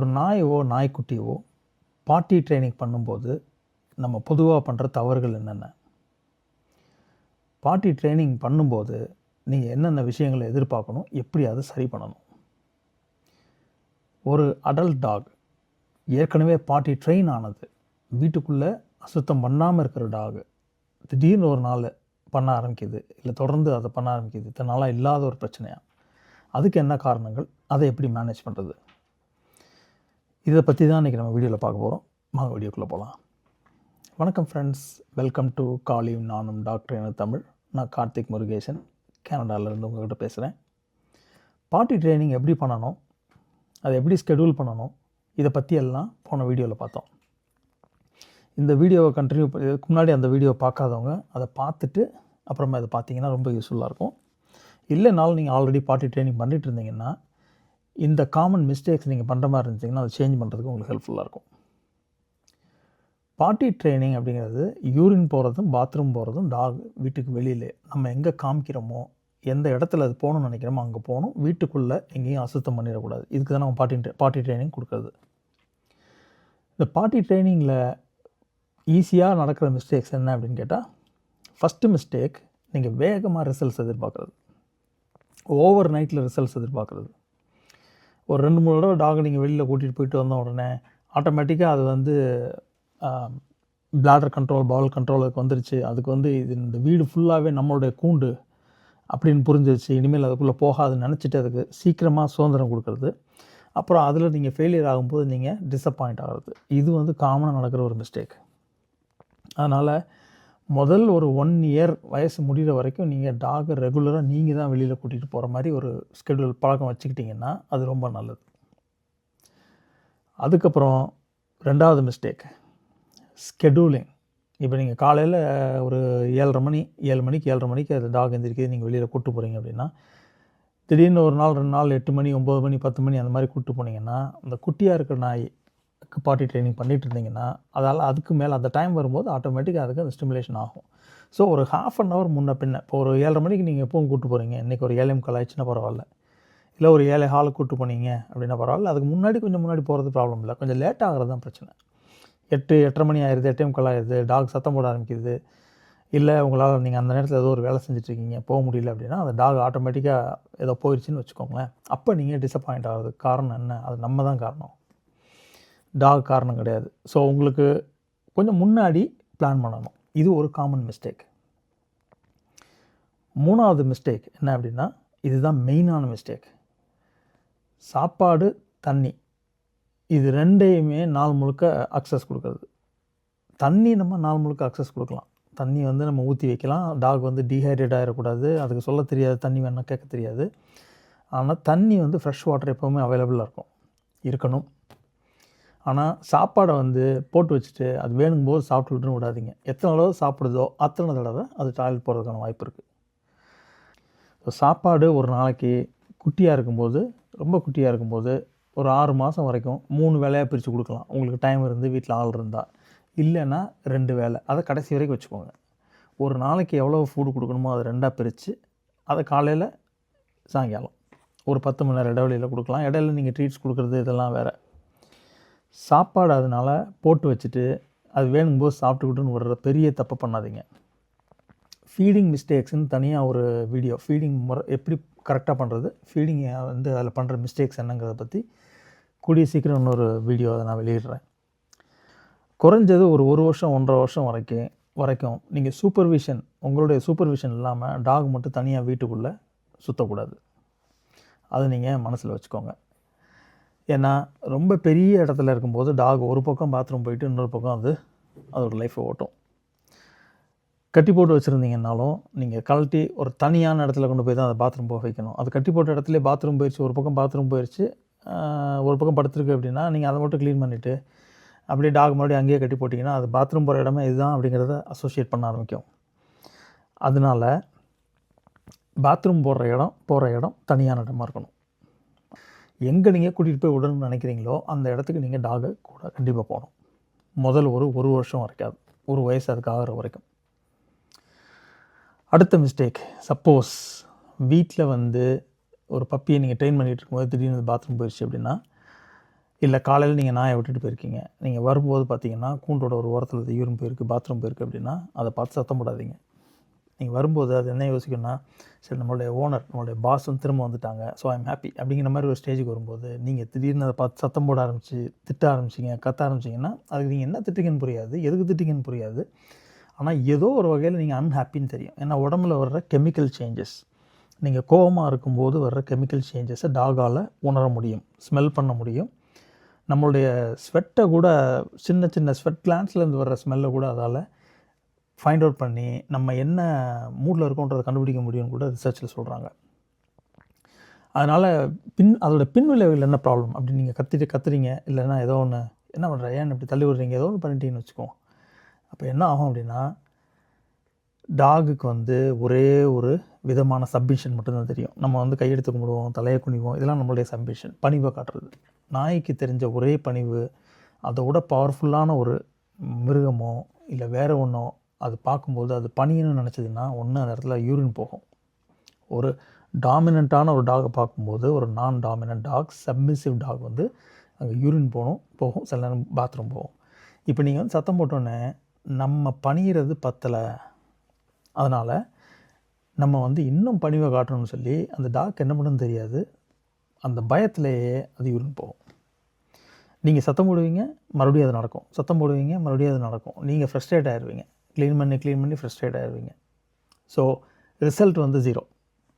ஒரு நாயவோ நாய்க்குட்டியவோ பாட்டி ட்ரைனிங் பண்ணும்போது நம்ம பொதுவாக பண்ணுற தவறுகள் என்னென்ன? பாட்டி ட்ரைனிங் பண்ணும்போது நீங்கள் என்னென்ன விஷயங்களை எதிர்பார்க்கணும்? எப்படி அதை சரி பண்ணணும்? ஒரு அடல்ட் டாக் ஏற்கனவே பாட்டி ட்ரெயின் ஆனது. வீட்டுக்குள்ளே அசுத்தம் பண்ணாமல் இருக்கிற டாக் திடீர்னு ஒரு நாள் பண்ண ஆரம்பிக்குது. இல்லை தொடர்ந்து அதை பண்ண ஆரம்பிக்குது. இத்தனை நாளாக இல்லாத ஒரு பிரச்சனையாக அதுக்கு என்ன காரணங்கள்? அதை எப்படி மேனேஜ் பண்ணுறது இதை பற்றி தான் இன்றைக்கி நம்ம வீடியோவில் பார்க்க போகிறோம். வாங்க வீடியோக்குள்ளே போகலாம். வணக்கம் ஃப்ரெண்ட்ஸ் வெல்கம் டு காலியும் நானும் டாக்டர் என தமிழ். நான் கார்த்திக் முருகேசன். கனடாவிலேருந்து உங்கள்கிட்ட பேசுகிறேன். பாட்டி ட்ரைனிங் எப்படி பண்ணணும்? அதை எப்படி ஸ்கெடியூல் பண்ணணும்? இதை பற்றி எல்லாம் போன வீடியோவில் பார்த்தோம். இந்த வீடியோவை கண்டினியூ இதுக்கு முன்னாடி அந்த வீடியோவை பார்க்காதவங்க அதை பார்த்துட்டு அப்புறமா இதை பார்த்தீங்கன்னா ரொம்ப யூஸ்ஃபுல்லாக இருக்கும். இல்லைனாலும் நீங்கள் ஆல்ரெடி பாட்டி ட்ரைனிங் பண்ணிட்டு இருந்தீங்கன்னா இந்த காமன் மிஸ்டேக்ஸ் நீங்கள் பண்ணுற மாதிரி இருந்துச்சிங்கன்னா அதை சேஞ்ச் பண்ணுறதுக்கு உங்களுக்கு ஹெல்ப்ஃபுல்லாக இருக்கும். பாட்டி ட்ரைனிங் அப்படிங்கிறது யூரின் போகிறதும் பாத்ரூம் போகிறதும் டாக் வீட்டுக்கு வெளியில் நம்ம எங்கே காமிக்கிறோமோ எந்த இடத்துல அது போகணும்னு நினைக்கிறோமோ அங்கே போகணும். வீட்டுக்குள்ளே எங்கேயும் அசுத்தம் பண்ணிடக்கூடாது. இதுக்கு தான் நம்ம பாட்டி பாட்டி ட்ரைனிங் கொடுக்குறது. இந்த பாட்டி ட்ரைனிங்கில் ஈஸியாக நடக்கிற மிஸ்டேக்ஸ் என்ன அப்படின்னு கேட்டால் ஃபஸ்ட்டு மிஸ்டேக் நீங்கள் வேகமாக ரிசல்ட்ஸ் எதிர்பார்க்குறது. ஓவர் நைட்டில் ரிசல்ட்ஸ் எதிர்பார்க்குறது. ஒரு ரெண்டு மூணு தடவை டாக் நீங்கள் வெளியில் கூட்டிகிட்டு போயிட்டு வந்த உடனே ஆட்டோமேட்டிக்காக அது வந்து பிளாடர் கண்ட்ரோல் பவுல் கண்ட்ரோலுக்கு வந்துருச்சு. அதுக்கு வந்து இது இந்த வீடு ஃபுல்லாகவே நம்மளுடைய கூண்டு அப்படின்னு புரிஞ்சிருச்சு. இனிமேல் அதுக்குள்ளே போகாதுன்னு நினச்சிட்டு அதுக்கு சீக்கிரமாக சுதந்திரம் கொடுக்குறது. அப்புறம் அதில் நீங்கள் ஃபெயிலியர் ஆகும்போது நீங்கள் டிசப்பாயிண்ட் ஆகிறது. இது வந்து காமனாக நடக்கிற ஒரு மிஸ்டேக் அதனால் முதல் ஒரு ஒன் இயர் வயசு முடிகிற வரைக்கும் நீங்கள் டாகை ரெகுலராக நீங்கள் தான் வெளியில் கூட்டிகிட்டு போகிற மாதிரி ஒரு ஸ்கெடியூல் பழக்கம் வச்சுக்கிட்டிங்கன்னா அது ரொம்ப நல்லது. அதுக்கப்புறம் ரெண்டாவது மிஸ்டேக் ஸ்கெடியூலிங் இப்போ நீங்கள் காலையில் ஒரு ஏழரை மணி ஏழு மணிக்கு ஏழரை மணிக்கு அது டாக் எந்திரிக்கிறது நீங்கள் வெளியில் கூப்பிட்டு போகிறீங்க அப்படின்னா திடீர்னு ஒரு நாள் ரெண்டு நாள் எட்டு மணி ஒம்பது மணி பத்து மணி அந்த மாதிரி கூப்பிட்டு போனீங்கன்னா அந்த குட்டியாக இருக்கிற நாய் பாட்டி ட்ரைனிங் பண்ணிகிட்டு இருந்தீங்கன்னா அதால் அதுக்கு மேலே அந்த டைம் வரும்போது ஆட்டோமேட்டிக்காக அதுக்கு அந்த ஸ்டிமுலேஷன் ஆகும். ஸோ ஒரு ஹாஃப் அன் ஹவர் முன்ன பின்ன இப்போ ஒரு ஏழரை மணிக்கு நீங்கள் எப்பவும் கூப்பிட்டு போகிறீங்க இன்றைக்கி ஒரு ஏழை முக்கால் ஆயிடுச்சுன்னா பரவாயில்ல. இல்லை ஒரு ஏழை ஹாலுக்கு கூப்பிட்டு போனீங்க அப்படின்னா பரவாயில்ல. அதுக்கு முன்னாடி கொஞ்சம் முன்னாடி போகிறது ப்ராப்ளம் இல்லை. கொஞ்சம் லேட் ஆகிறது தான் பிரச்சனை. எட்டு எட்டரை மணி ஆயிடுது எட்டே முக்கால் ஆயிடுது டாக் சத்தம் போட ஆரம்பிக்குது. இல்லை உங்களால் நீங்கள் அந்த நேரத்தில் ஏதோ ஒரு வேலை செஞ்சுட்ருக்கீங்க போக முடியல அப்படின்னா அந்த டாக் ஆட்டோமேட்டிக்காக ஏதோ போயிடுச்சுன்னு வச்சுக்கோங்களேன். அப்போ நீங்கள் டிசப்பாயிண்ட் ஆகிறதுக்கு காரணம் என்ன? அது நம்ம தான் காரணம். டாக் காரணம் கிடையாது. ஸோ உங்களுக்கு கொஞ்சம் முன்னாடி பிளான் பண்ணணும். இது ஒரு காமன் மிஸ்டேக் மூணாவது மிஸ்டேக் என்ன அப்படின்னா இதுதான் மெயினான மிஸ்டேக் சாப்பாடு தண்ணி. இது ரெண்டையுமே நாள் முழுக்க அக்சஸ் கொடுக்குறது. தண்ணி நம்ம நாள் முழுக்க அக்சஸ் கொடுக்கலாம். தண்ணி வந்து நம்ம ஊற்றி வைக்கலாம். டாக் வந்து டீஹைட்ரேட் ஆகிடக்கூடாது அதுக்கு சொல்ல தெரியாது. தண்ணி வேணால் கேட்க தெரியாது. ஆனால் தண்ணி வந்து ஃப்ரெஷ் வாட்டர் எப்போவுமே அவைலபிளாக இருக்கும். இருக்கணும். ஆனால் சாப்பாடை வந்து போட்டு வச்சுட்டு அது வேணும் போது சாப்பிட்டுக்கிட்டு விடாதீங்க. எத்தனை தடவை சாப்பிடுதோ அத்தனை தடவை அது டாய்லெட் போகிறதுக்கான வாய்ப்பு இருக்குது ஸோ சாப்பாடு ஒரு நாளைக்கு குட்டியாக இருக்கும்போது ரொம்ப குட்டியாக இருக்கும்போது ஒரு ஆறு மாதம் வரைக்கும் மூணு வேலையாக பிரித்து கொடுக்கலாம். உங்களுக்கு டைம் இருந்து வீட்டில் ஆள் இருந்தால் இல்லைன்னா ரெண்டு வேலை அதை கடைசி வரைக்கும் வச்சுக்கோங்க. ஒரு நாளைக்கு எவ்வளோ ஃபுட்டு கொடுக்கணுமோ அதை ரெண்டாக பிரித்து அதை காலையில் சாயங்காலம் ஒரு பத்து மணி நேரம் இடைவெளியில் கொடுக்கலாம். இடையில நீங்கள் ட்ரீட்ஸ் கொடுக்குறது இதெல்லாம் வேறு. சாப்பாடு அதனால் போட்டு வச்சுட்டு அது வேணும்போது சாப்பிட்டுக்கிட்டுன்னு விடுற பெரிய தப்பு பண்ணாதீங்க. ஃபீடிங் மிஸ்டேக்ஸ்னு தனியாக ஒரு வீடியோ ஃபீடிங் முறை எப்படி கரெக்டாக பண்ணுறது ஃபீடிங் வந்து அதில் பண்ணுற மிஸ்டேக்ஸ் என்னங்கிறத பற்றி கூடிய சீக்கிரம் இன்னொரு வீடியோ அதை நான் வெளியிடுறேன். குறைஞ்சது ஒரு ஒரு வருஷம் ஒன்றரை வருஷம் வரைக்கும் வரைக்கும் நீங்கள் சூப்பர்விஷன் உங்களுடைய சூப்பர்விஷன் இல்லாமல் டாக் மட்டும் தனியாக வீட்டுக்குள்ளே சுற்றக்கூடாது அது நீங்கள் மனசில் வச்சுக்கோங்க. ஏன்னா ரொம்ப பெரிய இடத்துல இருக்கும்போது டாக் ஒரு பக்கம் பாத்ரூம் போயிட்டு இன்னொரு பக்கம் அது அதோட லைஃப்பை ஓட்டும். கட்டி போட்டு வச்சுருந்தீங்கன்னாலும் நீங்கள் கழட்டி ஒரு தனியான இடத்துல கொண்டு போய் தான் அதை பாத்ரூம் போக வைக்கணும். அது கட்டி போட்ட இடத்துல பாத்ரூம் போயிடுச்சு ஒரு பக்கம் பாத்ரூம் போயிடுச்சு ஒரு பக்கம் படுத்துருக்கு அப்படின்னா நீங்கள் அதை மட்டும் க்ளீன் பண்ணிவிட்டு அப்படியே டாக் மறுபடியும் அங்கேயே கட்டி போட்டிங்கன்னா அது பாத்ரூம் போகிற இடமே இதுதான் அப்படிங்கிறத அசோசியேட் பண்ண ஆரம்பிக்கும். அதனால் பாத்ரூம் போடுற இடம் போகிற இடம் தனியான இடமா இருக்கணும். எங்கே நீங்கள் கூட்டிகிட்டு போய் விடணும்னு நினைக்கிறீங்களோ அந்த இடத்துக்கு நீங்கள் டாகை கூட கண்டிப்பாக போகணும். முதல் ஒரு ஒரு வருஷம் வரைக்காது. ஒரு வயசு அதுக்கு ஆகிற வரைக்கும். அடுத்த மிஸ்டேக் சப்போஸ் வீட்டில் வந்து ஒரு பப்பியை நீங்கள் ட்ரெயின் பண்ணிகிட்டு இருக்கும்போது திடீர்னு பாத்ரூம் போயிடுச்சு அப்படின்னா இல்லை காலையில் நீங்கள் நாயை விட்டுட்டு போயிருக்கீங்க. நீங்கள் வரும்போது பார்த்தீங்கன்னா கூண்டோட ஒரு ஓரத்தில் யூரின் போயிருக்கு பாத்ரூம் போயிருக்கு அப்படின்னா அதை பார்த்து சத்தம் போடாதீங்க. நீங்கள் வரும்போது அது என்ன யோசிக்கணும்னா சரி நம்மளுடைய ஓனர் நம்மளுடைய பாஸ் வந்து திரும்ப வந்துட்டாங்க. ஸோ ஐம் ஹாப்பி அப்படிங்கிற மாதிரி ஒரு ஸ்டேஜுக்கு வரும்போது நீங்கள் திடீர்னு அதை பார்த்து சத்தம் போட ஆரம்பிச்சு திட்ட ஆரம்பிச்சிங்க கத்த ஆரம்பிச்சிங்கன்னா அதுக்கு நீங்கள் என்ன திட்டிங்கன்னு புரியாது. எதுக்கு திட்டிங்கன்னு புரியாது. ஆனால் ஏதோ ஒரு வகையில் நீங்கள் அன்ஹாப்பின்னு தெரியும். ஏன்னா உடம்புல வர்ற கெமிக்கல் சேஞ்சஸ் நீங்கள் கோவமாக இருக்கும்போது வர்ற கெமிக்கல் சேஞ்சஸை டாகால் உணர முடியும் ஸ்மெல் பண்ண முடியும். நம்மளுடைய ஸ்வெட்டை கூட சின்ன சின்ன ஸ்வெட் கிளான்ஸ்லேருந்து வர்ற ஸ்மெல்லை கூட அதால் ஃபைண்ட் அவுட் பண்ணி நம்ம என்ன மூடில் இருக்கோன்றதை கண்டுபிடிக்க முடியும்னு கூட ரிசர்ச்சில் சொல்கிறாங்க அதனால் பின் அதோட பின் விளைவுகள் என்ன ப்ராப்ளம் அப்படி நீங்கள் கத்திட்டு கத்துறீங்க இல்லைன்னா ஏதோ ஒன்று என்ன பண்ணுற ஏன் இப்படி தள்ளி விடுறீங்க ஏதோ ஒன்று பண்ணிட்டீங்கன்னு வச்சுக்கோங்க. அப்போ என்ன ஆகும் அப்படின்னா டாகுக்கு வந்து ஒரே ஒரு விதமான சப்மிஷன் மட்டும்தான் தெரியும். நம்ம வந்து கையெடுத்து கும்பிடுவோம் தலையை குனிவோம் இதெல்லாம் நம்மளுடைய சப்மிஷன் பணிவை காட்டுறது. நாய்க்கு தெரிஞ்ச ஒரே பணிவு அதை விட பவர்ஃபுல்லான ஒரு மிருகமோ இல்லை வேறு ஒன்றோ அது பார்க்கும்போது அது பணியணும்னு நினச்சதுன்னா ஒன்று அந்த இடத்துல யூரின் போகும். ஒரு டாமினண்ட்டான ஒரு டாகை பார்க்கும்போது ஒரு நான் டாமினன்ட் டாக் சப்மிசிவ் டாக் வந்து அங்கே யூரின் போகணும் போகும். சில நேரம் பாத்ரூம் போகும். இப்போ நீங்கள் வந்து சத்தம் போட்டோன்னே நம்ம பணிகிறது பத்தலை. அதனால் நம்ம வந்து இன்னும் பணிவை காட்டணும்னு சொல்லி அந்த டாக் என்ன பண்ணுன்னு தெரியாது. அந்த பயத்திலேயே அது யூரின் போகும். நீங்கள் சத்தம் போடுவீங்க மறுபடியும் அது நடக்கும். சத்தம் போடுவீங்க மறுபடியும் அது நடக்கும். நீங்கள் ஃப்ரெஸ்ட்ரேட் ஆயிடுவீங்க க்ளீன் பண்ணி க்ளீன் பண்ணி ஃப்ரஸ்ட்ரேட் ஆயிடுவீங்க ஸோ ரிசல்ட் வந்து ஜீரோ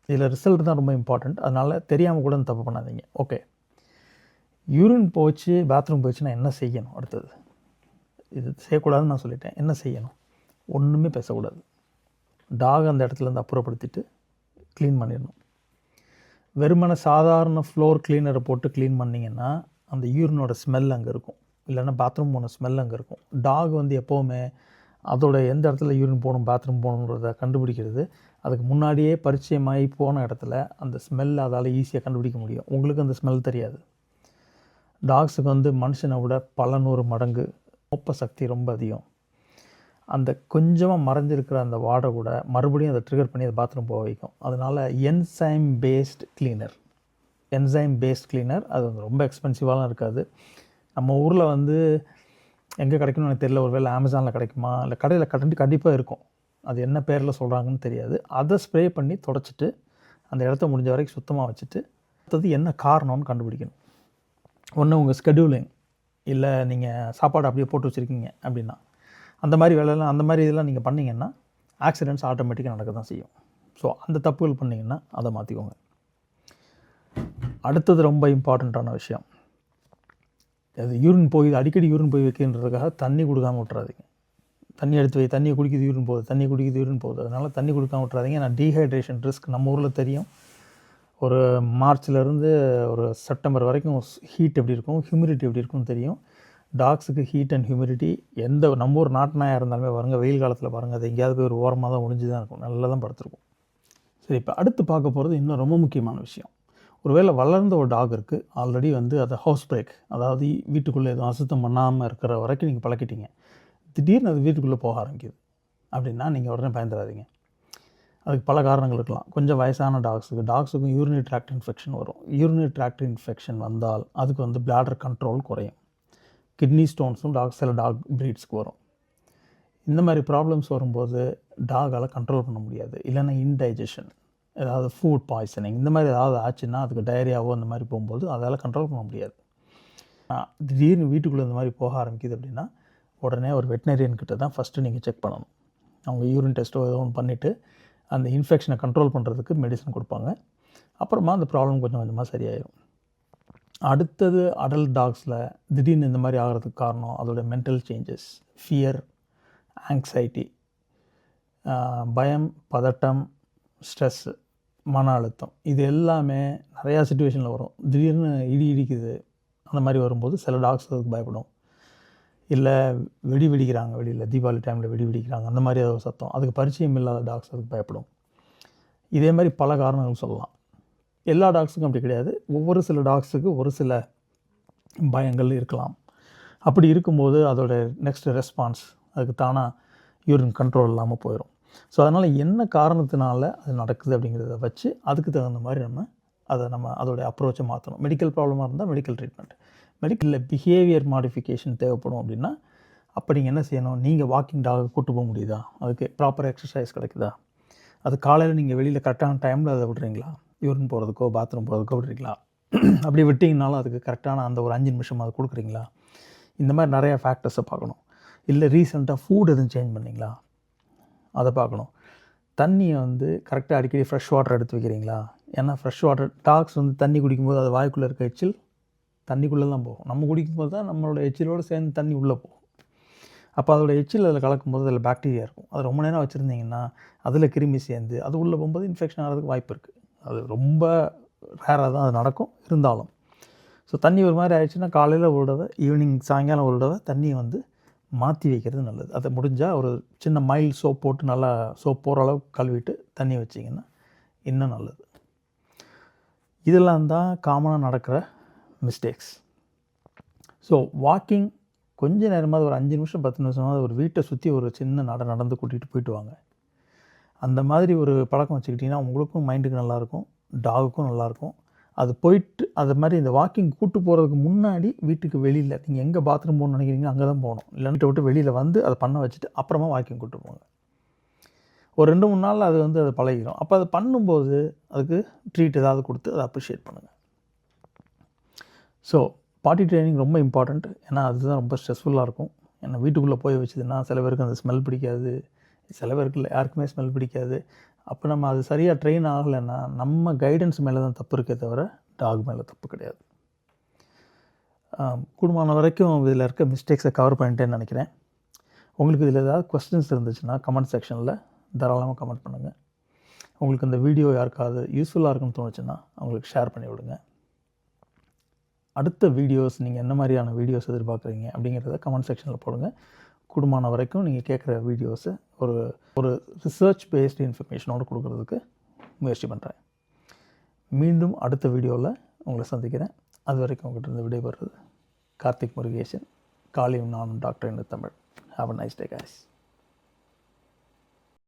இதில் ரிசல்ட் தான் ரொம்ப இம்பார்ட்டண்ட் அதனால் தெரியாமல் கூட தப்பு பண்ணாதீங்க. ஓகே யூரின் போச்சு பாத்ரூம் போச்சுன்னா என்ன செய்யணும் அடுத்தது? இது செய்யக்கூடாதுன்னு நான் சொல்லிட்டேன். என்ன செய்யணும்? ஒன்றுமே பேசக்கூடாது. டாக் அந்த இடத்துலேருந்து அப்புறப்படுத்திட்டு க்ளீன் பண்ணிடணும். வெறுமன சாதாரண ஃப்ளோர் க்ளீனரை போட்டு க்ளீன் பண்ணிங்கன்னா அந்த யூரினோட ஸ்மெல் அங்கே இருக்கும். இல்லைன்னா பாத்ரூம் போன ஸ்மெல் அங்கே இருக்கும். டாக் வந்து எப்போவுமே அதோட எந்த இடத்துல யூரின் போகணும் பாத்ரூம் போகணுன்றத கண்டுபிடிக்கிறது. அதுக்கு முன்னாடியே பரிச்சயமாகி போன இடத்துல அந்த ஸ்மெல் அதால் ஈஸியாக கண்டுபிடிக்க முடியும். உங்களுக்கு அந்த ஸ்மெல் தெரியாது. டாக்ஸுக்கு வந்து மனுஷனை விட பல நூறு மடங்கு மோப்ப சக்தி ரொம்ப அதிகம். அந்த கொஞ்சமாக மறைஞ்சிருக்கிற அந்த வாடை கூட மறுபடியும் அதை ட்ரிகர் பண்ணி அதை பாத்ரூம் போக வைக்கும். அதனால் enzyme based cleaner enzyme based cleaner அது வந்து ரொம்ப எக்ஸ்பென்சிவாலாம் இருக்காது. நம்ம ஊரில் வந்து எங்கே கிடைக்கும்னு எனக்கு தெரியல. ஒருவேளை அமேசானில் கிடைக்குமா? இல்லை கடையில் கண்டி கண்டிப்பாக இருக்கும். அது என்ன பேரில் சொல்கிறாங்கன்னு தெரியாது. அதை ஸ்ப்ரே பண்ணி தொடச்சிட்டு அந்த இடத்த முடிஞ்ச வரைக்கும் சுத்தமாக வச்சுட்டு அடுத்தது என்ன காரணம்னு கண்டுபிடிக்கணும். ஒன்று உங்கள் ஸ்கெடியூலிங் இல்லை நீங்கள் சாப்பாடு அப்படியே போட்டு வச்சுருக்கீங்க அப்படின்னா. அந்த மாதிரி வேலையெல்லாம் அந்த மாதிரி இதெல்லாம் நீங்கள் பண்ணிங்கன்னா ஆக்சிடென்ட்ஸ் ஆட்டோமேட்டிக்காக நடக்க தான் செய்யும். ஸோ அந்த தப்புகள் பண்ணிங்கன்னா அதை மாற்றிக்கோங்க. அடுத்தது ரொம்ப இம்பார்ட்டண்ட்டான விஷயம். அது யூரின் போய் அடிக்கடி யூரின் போய் வைக்கின்றதுக்காக தண்ணி கொடுக்காம விட்றாதீங்க தண்ணி எடுத்து வை தண்ணி குடிக்குது யூரின் போகுது தண்ணி குடிக்குது யூரின் போகுது. அதனால் தண்ணி கொடுக்காம விட்றாதீங்க ஏன்னா டீஹைட்ரேஷன் ரிஸ்க் நம்ம ஊரில் தெரியும். ஒரு மார்ச்லேருந்து ஒரு செப்டம்பர் வரைக்கும் ஹீட் எப்படி இருக்கும் ஹியூமிடிட்டி எப்படி இருக்கும்னு தெரியும். டாக்ஸுக்கு ஹீட் அண்ட் ஹியூமிடிட்டி எந்த நம்ம ஊர் நாட்டு இருந்தாலுமே பாருங்கள் வெயில் காலத்தில் பாருங்கள் அது எங்கேயாவது போய் ஒரு ஓரமாக தான் ஒழிஞ்சு தான் இருக்கும். நல்லா தான் படுத்துருக்கும். சரி இப்போ அடுத்து பார்க்க போகிறது இன்னும் ரொம்ப முக்கியமான விஷயம். ஒருவேளை வளர்ந்த ஒரு டாக் இருக்குது ஆல்ரெடி வந்து அதை ஹவுஸ் பிரேக் அதாவது வீட்டுக்குள்ளே எதுவும் அசுத்தம் பண்ணாமல் இருக்கிற வரைக்கும் நீங்கள் பழக்கிட்டீங்க. திடீர்னு அது வீட்டுக்குள்ளே போக ஆரம்பிக்குது. அப்படின்னா நீங்கள் உடனே பயந்துடாதீங்க. அதுக்கு பல காரணங்கள் இருக்கலாம். கொஞ்சம் வயசான டாக்ஸுக்கு டாக்ஸுக்கும் யூரினரி ட்ராக்ட் இன்ஃபெக்ஷன் வரும். யூரினரி ட்ராக்ட் இன்ஃபெக்ஷன் வந்தால் அதுக்கு வந்து பிளாடர் கண்ட்ரோல் குறையும். கிட்னி ஸ்டோன்ஸும் டாக் சில டாக் ப்ரீட்ஸ்க்கு வரும். இந்த மாதிரி ப்ராப்ளம்ஸ் வரும்போது டாகால் கண்ட்ரோல் பண்ண முடியாது. இல்லைன்னா இன்டைஜஷன் ஏதாவது ஃபுட் பாய்சனிங் இந்த மாதிரி ஏதாவது ஆச்சுன்னா அதுக்கு டயரியாவோ அந்த மாதிரி போகும்போது அதால் கண்ட்ரோல் பண்ண முடியாது. திடீர்னு வீட்டுக்குள்ளே இந்த மாதிரி போக ஆரம்பிக்குது அப்படின்னா உடனே ஒரு வெட்டினரியன் கிட்ட தான் ஃபஸ்ட்டு நீங்கள் செக் பண்ணணும். அவங்க யூரின் டெஸ்ட்டோ ஏதோ ஒன்று பண்ணிவிட்டு அந்த இன்ஃபெக்ஷனை கண்ட்ரோல் பண்ணுறதுக்கு மெடிசன் கொடுப்பாங்க. அப்புறமா அந்த ப்ராப்ளம் கொஞ்சம் கொஞ்சமாக சரியாயிடும் அடுத்தது அடல்ட் டாக்ஸில் திடீர்னு இந்த மாதிரி ஆகிறதுக்கு காரணம் அதோட மென்டல் சேஞ்சஸ் ஃபியர் ஆங்ஸைட்டி பயம் பதட்டம் ஸ்ட்ரெஸ்ஸு மன அழுத்தம். இது எல்லாமே நிறையா சுச்சுவேஷனில் வரும். திடீர்னு இடி இடிக்குது. அந்த மாதிரி வரும்போது சில டாக்ஸ் அதுக்கு பயப்படும். இல்லை வெடி வெடிக்கிறாங்க வெளியில். தீபாவளி டைமில் வெடி வெடிக்கிறாங்க. அந்த மாதிரி ஏதாவது சத்தம். அதுக்கு பரிச்சயம் இல்லாத டாக்ஸ் அதுக்கு பயப்படும். இதே மாதிரி பல காரணங்கள் சொல்லலாம். எல்லா டாக்ஸுக்கும் அப்படி கிடையாது. ஒவ்வொரு சில டாக்ஸுக்கு ஒரு சில பயங்கள் இருக்கலாம். அப்படி இருக்கும்போது அதோட நெக்ஸ்ட் ரெஸ்பான்ஸ் அதுக்கு தானாக யூரின் கண்ட்ரோல் இல்லாமல் போயிடும் ஸோ அதனால் என்ன காரணத்தினால அது நடக்குது அப்படிங்கிறத வச்சு அதுக்கு தகுந்த மாதிரி நம்ம அதை நம்ம அதோடைய அப்ரோச்சை மாற்றணும் மெடிக்கல் ப்ராப்ளமாக இருந்தால் மெடிக்கல் ட்ரீட்மெண்ட் மெடிக்கலில் பிஹேவியர் மாடிஃபிகேஷன் தேவைப்படும் அப்படின்னா அப்போ நீங்கள் என்ன செய்யணும்? நீங்கள் வாக்கிங் டாக் கூட்டு போக முடியுதா? அதுக்கு ப்ராப்பர் எக்ஸசைஸ் கிடைக்குதா? அது காலையில் நீங்கள் வெளியில் கரெக்டான டைமில் அதை விடுறீங்களா? யூரின் போகிறதுக்கோ பாத்ரூம் போகிறதுக்கோ விடுறீங்களா? அப்படி விட்டிங்கனாலும் அதுக்கு கரெக்டான அந்த ஒரு அஞ்சு நிமிஷம் அது கொடுக்குறீங்களா? இந்த மாதிரி நிறையா ஃபேக்டர்ஸை பார்க்கணும். இல்லை ரீசெண்டாக ஃபுட் எதுவும் சேஞ்ச் பண்ணீங்களா? அதை பார்க்கணும். தண்ணியை வந்து கரெக்டாக அடிக்கடி ஃப்ரெஷ் வாட்டர் எடுத்து வைக்கிறீங்களா? ஏன்னா ஃப்ரெஷ் வாட்டர் டாக்ஸ் வந்து தண்ணி குடிக்கும்போது அது வாய்க்குள்ளே இருக்க எச்சில் தண்ணிக்குள்ளே தான் போகும். நம்ம குடிக்கும்போது தான் நம்மளோட எச்சிலோடு சேர்ந்து தண்ணி உள்ளே போகும். அப்போ அதோட எச்சில் அதில் கலக்கும்போது அதில் பாக்டீரியா இருக்கும். அது ரொம்ப நேரம் வச்சுருந்தீங்கன்னா அதில் கிருமி சேர்ந்து அது உள்ளே போகும்போது இன்ஃபெக்ஷன் ஆகிறதுக்கு வாய்ப்பு இருக்குது அது ரொம்ப ரேராக தான் அது நடக்கும் இருந்தாலும். ஸோ தண்ணி ஒரு மாதிரி ஆயிடுச்சுன்னா காலையில் ஒரு தடவை ஈவினிங் சாயங்காலம் ஒரு தடவை தண்ணியை வந்து மாற்றி வைக்கிறது நல்லது. அதை முடிஞ்சால் ஒரு சின்ன மைல் சோப் போட்டு நல்லா சோப் போகிற அளவுக்கு கழுவிட்டு தண்ணி வச்சிங்கன்னா இன்னும் நல்லது. இதெல்லாம் தான் காமனாக நடக்கிற மிஸ்டேக்ஸ் ஸோ வாக்கிங் கொஞ்ச நேரமாவது ஒரு அஞ்சு நிமிஷம் பத்து நிமிஷமாவது ஒரு வீட்டை சுற்றி ஒரு சின்ன நட நடந்து கூட்டிகிட்டு போயிட்டு வாங்க. அந்த மாதிரி ஒரு பழக்கம் வச்சுக்கிட்டிங்கன்னா உங்களுக்கும் மைண்டுக்கு நல்லாயிருக்கும் டாகுக்கும் நல்லாயிருக்கும் அது போயிட்டு அது மாதிரி இந்த வாக்கிங் கூட்டு போகிறதுக்கு முன்னாடி வீட்டுக்கு வெளியில் நீங்கள் எங்கே பாத்ரூம் போகணும்னு நினைக்கிறீங்களோ அங்கே தான் போகணும். இல்லைன்ட்டு விட்டு வெளியில் வந்து அதை பண்ண வச்சுட்டு அப்புறமா வாக்கிங் கூட்டு போங்க. ஒரு ரெண்டு மூணு நாள் அது வந்து அது பழகிடும் அப்போ அது பண்ணும்போது அதுக்கு ட்ரீட் ஏதாவது கொடுத்து அதை அப்ரிஷியேட் பண்ணுங்கள் ஸோ பாட்டி ட்ரைனிங் ரொம்ப இம்பார்ட்டண்ட் ஏன்னா அதுதான் ரொம்ப ஸ்ட்ரெஸ்ஃபுல்லாக இருக்கும். ஏன்னா வீட்டுக்குள்ளே போய் வச்சதுன்னா சில பேருக்கு அந்த ஸ்மெல் பிடிக்காது. சில பேருக்கு யாருக்குமே ஸ்மெல் பிடிக்காது. அப்போ நம்ம அது சரியாக ட்ரெயின் ஆகலைன்னா நம்ம கைடன்ஸ் மேலே தான் தப்பு இருக்கே தவிர டாக் மேலே தப்பு கிடையாது. கூடுமான வரைக்கும் இதில் இருக்க மிஸ்டேக்ஸை கவர் பண்ணிட்டேன்னு நினைக்கிறேன். உங்களுக்கு இதில் ஏதாவது கொஸ்டின்ஸ் இருந்துச்சுன்னா கமெண்ட் செக்ஷனில் தாராளமாக கமெண்ட் பண்ணுங்கள் உங்களுக்கு இந்த வீடியோ யாருக்காவது யூஸ்ஃபுல்லாக இருக்குன்னு தோணுச்சுன்னா அவங்களுக்கு ஷேர் பண்ணி விடுங்க. அடுத்த வீடியோஸ் நீங்கள் என்ன மாதிரியான வீடியோஸ் எதிர்பார்க்குறீங்க அப்படிங்கிறத கமெண்ட் செக்ஷனில் போடுங்க. கூடுமான வரைக்கும் நீங்கள் கேட்குற வீடியோஸை ஒரு ஒரு ரிசர்ச் பேஸ்டு இன்ஃபர்மேஷனோடு கொடுக்குறதுக்கு முயற்சி பண்ணுறேன் மீண்டும் அடுத்த வீடியோவில் உங்களை சந்திக்கிறேன். அது வரைக்கும் உங்கள்கிட்ட இருந்து விடைபெறுறது கார்த்திக் முருகேசன். காளியும் நானும் டாக்டர் இந்த Tamil have a nice day guys